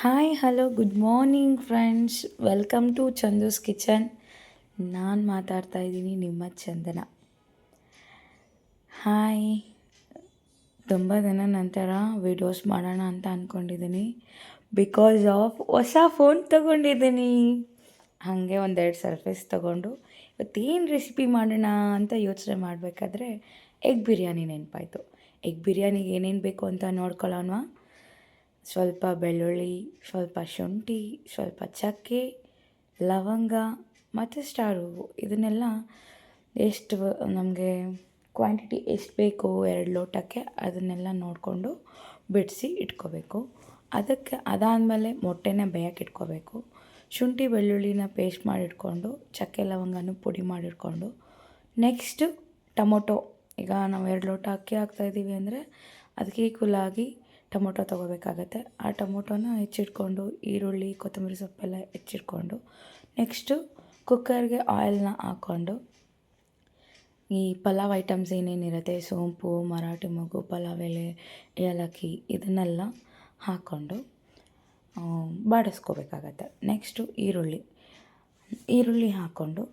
Hi hello good morning friends welcome to Chandu's kitchen ನಾನು ಮಾತಾಡ್ತಾ ಇದ್ದೀನಿ ನಿಮ್ಮ ಚಂದನ. ಹಾಯ್ ತುಂಬ ದಿನ ನಂತರ ವಿಡಿಯೋಸ್ ಮಾಡೋಣ ಅಂತ ಅಂದ್ಕೊಂಡಿದ್ದೀನಿ ಬಿಕಾಸ್ ಆಫ್ ಹೊಸ ಫೋನ್ ತೊಗೊಂಡಿದ್ದೀನಿ. ಹಾಗೆ ಒಂದೆರಡು ಸರ್ಫೇಸ್ ತೊಗೊಂಡು. ಇವತ್ತೇನು ರೆಸಿಪಿ ಮಾಡೋಣ ಅಂತ ಯೋಚನೆ ಮಾಡಬೇಕಾದ್ರೆ ಎಗ್ ಬಿರಿಯಾನಿ ನೆನಪಾಯಿತು. ಎಗ್ ಬಿರಿಯಾನಿಗೆ ಏನೇನು ಬೇಕು ಅಂತ ನೋಡ್ಕೊಳ್ಳೋಣ. ಸ್ವಲ್ಪ ಬೆಳ್ಳುಳ್ಳಿ, ಸ್ವಲ್ಪ ಶುಂಠಿ, ಸ್ವಲ್ಪ ಚಕ್ಕೆ, ಲವಂಗ ಮತ್ತು ಸ್ಟಾರ್ ಹೂವು. ಇದನ್ನೆಲ್ಲ ಎಷ್ಟು ನಮಗೆ ಕ್ವಾಂಟಿಟಿ ಎಷ್ಟು ಬೇಕು ಎರಡು ಲೋಟಕ್ಕೆ ಅದನ್ನೆಲ್ಲ ನೋಡಿಕೊಂಡು ಬಿಡಿಸಿ ಇಟ್ಕೋಬೇಕು. ಅದಕ್ಕೆ ಅದಾದಮೇಲೆ ಮೊಟ್ಟೆನ ಬೇಯಕ್ಕೆ ಇಟ್ಕೋಬೇಕು. ಶುಂಠಿ, ಬೆಳ್ಳುಳ್ಳಿನ ಪೇಸ್ಟ್ ಮಾಡಿಟ್ಕೊಂಡು, ಚಕ್ಕೆ, ಲವಂಗನ ಪುಡಿ ಮಾಡಿಟ್ಕೊಂಡು, ನೆಕ್ಸ್ಟು ಟೊಮೊಟೊ. ಈಗ ನಾವು ಎರಡು ಲೋಟ ಅಕ್ಕಿ ಹಾಕ್ತಾಯಿದ್ದೀವಿ ಅಂದರೆ, ಅದಕ್ಕೆ ಈಕ್ವಲಾಗಿ ಟೊಮೊಟೊ ತೊಗೋಬೇಕಾಗತ್ತೆ. ಆ ಟೊಮೊಟೊನ ಹೆಚ್ಚಿಟ್ಕೊಂಡು ಈರುಳ್ಳಿ, ಕೊತ್ತಂಬರಿ ಸೊಪ್ಪೆಲ್ಲ ಹೆಚ್ಚಿಟ್ಕೊಂಡು ನೆಕ್ಸ್ಟು ಕುಕ್ಕರ್ಗೆ ಆಯಿಲ್ನ ಹಾಕ್ಕೊಂಡು ಈ ಪಲಾವ್ ಐಟಮ್ಸ್ ಏನೇನಿರುತ್ತೆ, ಸೋಂಪು, ಮರಾಠಿ ಮೊಗ್ಗು, ಪಲಾವ್ ಎಲೆ, ಏಲಕ್ಕಿ ಇದನ್ನೆಲ್ಲ ಹಾಕ್ಕೊಂಡು ಬಾಡಿಸ್ಕೋಬೇಕಾಗತ್ತೆ. ನೆಕ್ಸ್ಟು ಈರುಳ್ಳಿ. ಈರುಳ್ಳಿ ಹಾಕ್ಕೊಂಡು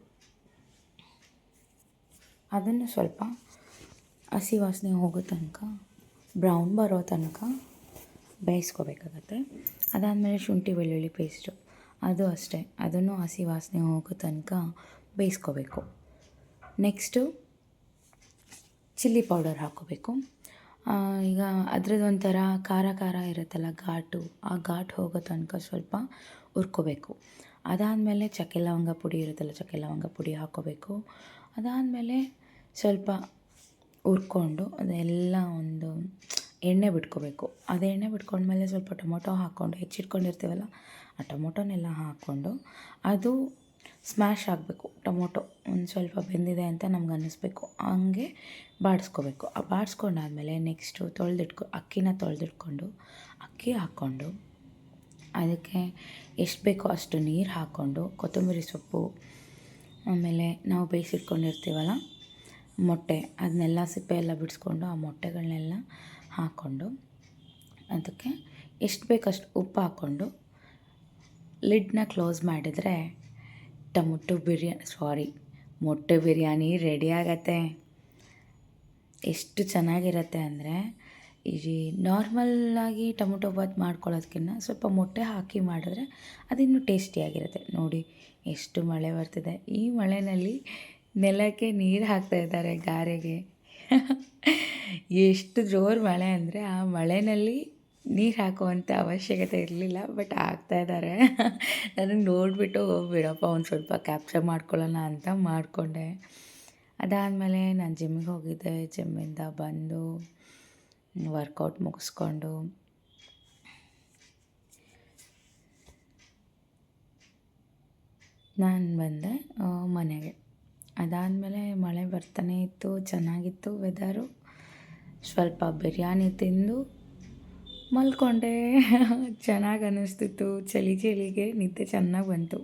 ಅದನ್ನು ಸ್ವಲ್ಪ ಹಸಿ ವಾಸನೆ ಹೋಗೋ ತನಕ, ಬ್ರೌನ್ ಬರೋ ತನಕ ಬೇಯಿಸ್ಕೋಬೇಕಾಗತ್ತೆ. ಅದಾದಮೇಲೆ ಶುಂಠಿ, ಬೆಳ್ಳುಳ್ಳಿ ಪೇಸ್ಟು ಅದು ಅಷ್ಟೇ. ಅದನ್ನು ಹಸಿ ವಾಸನೆ ಹೋಗೋ ತನಕ ಬೇಯಿಸ್ಕೋಬೇಕು. ನೆಕ್ಸ್ಟು ಚಿಲ್ಲಿ ಪೌಡರ್ ಹಾಕೋಬೇಕು. ಈಗ ಅದ್ರದ್ದೊಂಥರ ಖಾರ ಖಾರ ಇರುತ್ತಲ್ಲ ಘಾಟು, ಆ ಘಾಟ್ ಹೋಗೋ ತನಕ ಸ್ವಲ್ಪ ಹುರ್ಕೋಬೇಕು. ಅದಾದಮೇಲೆ ಚಕ್ಕೆ ಲವಂಗ ಪುಡಿ ಇರುತ್ತಲ್ಲ, ಚಕ್ಕೆ ಲವಂಗ ಪುಡಿ ಹಾಕ್ಕೋಬೇಕು ಅದಾದಮೇಲೆ ಸ್ವಲ್ಪ ಹುರ್ಕೊಂಡು ಅದೆಲ್ಲ ಒಂದು ಎಣ್ಣೆ ಬಿಟ್ಕೋಬೇಕು. ಅದು ಎಣ್ಣೆ ಬಿಟ್ಕೊಂಡ್ಮೇಲೆ ಸ್ವಲ್ಪ ಟೊಮೊಟೊ ಹಾಕ್ಕೊಂಡು, ಹೆಚ್ಚಿಟ್ಕೊಂಡಿರ್ತೀವಲ್ಲ, ಆ ಟೊಮೊಟೊನೆಲ್ಲ ಹಾಕ್ಕೊಂಡು ಅದು ಸ್ಮ್ಯಾಶ್ ಆಗಬೇಕು. ಟೊಮೊಟೊ ಒಂದು ಸ್ವಲ್ಪ ಬೆಂದಿದೆ ಅಂತ ನಮ್ಗೆ ಅನ್ನಿಸ್ಬೇಕು. ಹಂಗೆ ಬಾಡಿಸ್ಕೋಬೇಕು. ಆ ಬಾಡಿಸ್ಕೊಂಡಾದ್ಮೇಲೆ ನೆಕ್ಸ್ಟು ತೊಳೆದಿಟ್ಕೊ, ಅಕ್ಕಿನ ತೊಳೆದಿಟ್ಕೊಂಡು, ಅಕ್ಕಿ ಹಾಕ್ಕೊಂಡು, ಅದಕ್ಕೆ ಎಷ್ಟು ಬೇಕೋ ಅಷ್ಟು ನೀರು ಹಾಕ್ಕೊಂಡು, ಕೊತ್ತಂಬರಿ ಸೊಪ್ಪು, ಆಮೇಲೆ ನಾವು ಬೇಯಿಸಿಟ್ಕೊಂಡಿರ್ತೀವಲ್ಲ, ಮೊಟ್ಟೆ, ಅದನ್ನೆಲ್ಲ ಸಿಪ್ಪೆ ಎಲ್ಲ ಬಿಡಿಸ್ಕೊಂಡು ಆ ಮೊಟ್ಟೆಗಳನ್ನೆಲ್ಲ ಹಾಕ್ಕೊಂಡು ಅದಕ್ಕೆ ಎಷ್ಟು ಬೇಕಷ್ಟು ಉಪ್ಪು ಹಾಕ್ಕೊಂಡು ಲಿಡ್ನ ಕ್ಲೋಸ್ ಮಾಡಿದರೆ ಟೊಮೊಟೊ ಬಿರಿಯಾನಿ ಸಾರಿ, ಮೊಟ್ಟೆ ಬಿರಿಯಾನಿ ರೆಡಿ ಆಗತ್ತೆ. ಎಷ್ಟು ಚೆನ್ನಾಗಿರತ್ತೆ ಅಂದರೆ ಈ ನಾರ್ಮಲ್ಲಾಗಿ ಟೊಮೊಟೊ ಬಾತ್ ಮಾಡ್ಕೊಳ್ಳೋದಕ್ಕಿಂತ ಸ್ವಲ್ಪ ಮೊಟ್ಟೆ ಹಾಕಿ ಮಾಡಿದ್ರೆ ಅದಿನ್ನೂ ಟೇಸ್ಟಿಯಾಗಿರುತ್ತೆ ನೋಡಿ, ಎಷ್ಟು ಮಳೆ ಬರ್ತಿದೆ. ಈ ಮಳೆಯಲ್ಲಿ ನೆಲಕ್ಕೆ ನೀರು ಹಾಕ್ತಾ ಇದ್ದಾರೆ ಗಾರೆಗೆ. ಎಷ್ಟು ಜೋರು ಮಳೆ ಅಂದರೆ ಆ ಮಳೆಯಲ್ಲಿ ನೀರು ಹಾಕುವಂಥ ಅವಶ್ಯಕತೆ ಇರಲಿಲ್ಲ ಬಟ್ ಆಗ್ತಾ ಇದ್ದಾರೆ ನನಗೆ ನೋಡಿಬಿಟ್ಟು ಬಿಡಪ್ಪ, ಒಂದು ಸ್ವಲ್ಪ ಕ್ಯಾಪ್ಚರ್ ಮಾಡ್ಕೊಳ್ಳೋಣ ಅಂತ ಮಾಡಿಕೊಂಡೆ. ಅದಾದಮೇಲೆ ನಾನು ಜಿಮ್ಮಿಗೆ ಹೋಗಿದ್ದೆ ಜಿಮ್ಮಿಂದ ಬಂದು ವರ್ಕೌಟ್ ಮುಗಿಸ್ಕೊಂಡು. ನಾನು ಬಂದೆ ಮನೆಗೆ. ಅದಾದಮೇಲೆ ಮಳೆ ಬರ್ತಾನೆ ಇತ್ತು, ಚೆನ್ನಾಗಿತ್ತು ವೆದರು ಸ್ವಲ್ಪ ಬಿರಿಯಾನಿ ತಿಂದು ಮಲ್ಕೊಂಡೆ. ಚೆನ್ನಾಗಿ ಅನ್ನಿಸ್ತಿತ್ತು ಚಳಿ ಚಳಿಗೆ ನಿದ್ದೆ ಚೆನ್ನಾಗಿ ಬಂತು.